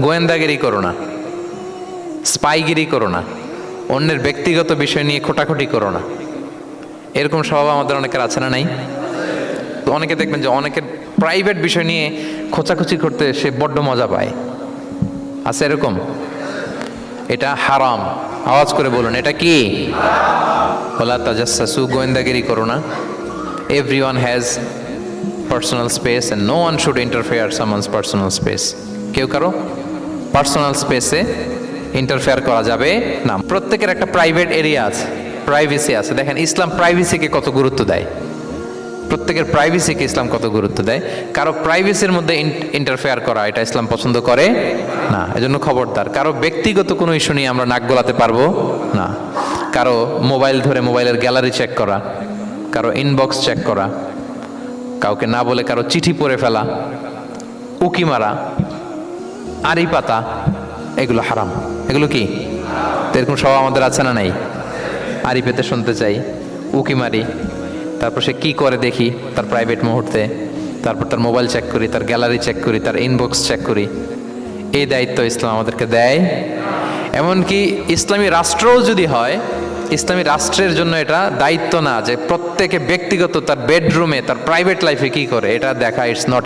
গোয়েন্দাগিরি করো না, স্পাইগিরি করো না, অন্যের ব্যক্তিগত বিষয় নিয়ে খোটাখুটি করো না। এরকম স্বভাব আমাদের অনেকের আছে না নাই? তো অনেকে দেখবেন যে অনেকের প্রাইভেট বিষয় নিয়ে খোঁচাখুচি করতে সে বড্ড মজা পায়। আছে এরকম? এটা হারাম। আওয়াজ করে বলুন, এটা কি? ওলা তাজাসু গোয়েন্দাগিরি করো না। Every one has personal space no one should interfere someone's personal space কেউ কারও? পার্সোনাল স্পেসে ইন্টারফেয়ার করা যাবে না। প্রত্যেকের একটা প্রাইভেট এরিয়া আছে প্রাইভেসি আছে। দেখেন, ইসলাম প্রাইভেসিকে কত গুরুত্ব দেয়? প্রত্যেকের প্রাইভেসিকে ইসলাম কত গুরুত্ব দেয়? কারও প্রাইভেসির মধ্যে ইন্টারফেয়ার করা, এটা ইসলাম পছন্দ করে না। এজন্য খবরদার। কারও ব্যক্তিগত কোনো ইস্যু নিয়ে আমরা নাক গলাতে পারব না। কারও মোবাইল ধরে মোবাইলের গ্যালারি চেক করা, কারও ইনবক্স চেক করা, কাউকে না বলে কারও চিঠি পড়ে ফেলা, উকি মারা আড়ি পাতা, এগুলো হারাম। এগুলো কি? এরকম সব আমাদের আছে না নাই? আড়ি পেতে শুনতে চাই, উকি মারি, তারপর সে কি করে দেখি? তার প্রাইভেট মুহূর্তে, তারপর তার মোবাইল চেক করি, তার গ্যালারি চেক করি, তার ইনবক্স চেক করি। এই দায়িত্ব ইসলাম আমাদেরকে দেয়। এমনকি ইসলামী রাষ্ট্রও যদি হয়, ইসলামী রাষ্ট্রের জন্য এটা দায়িত্ব না যে প্রত্যেকে ব্যক্তিগত তার বেডরুমে তার প্রাইভেট লাইফে কি করে? এটা দেখা ইটস নট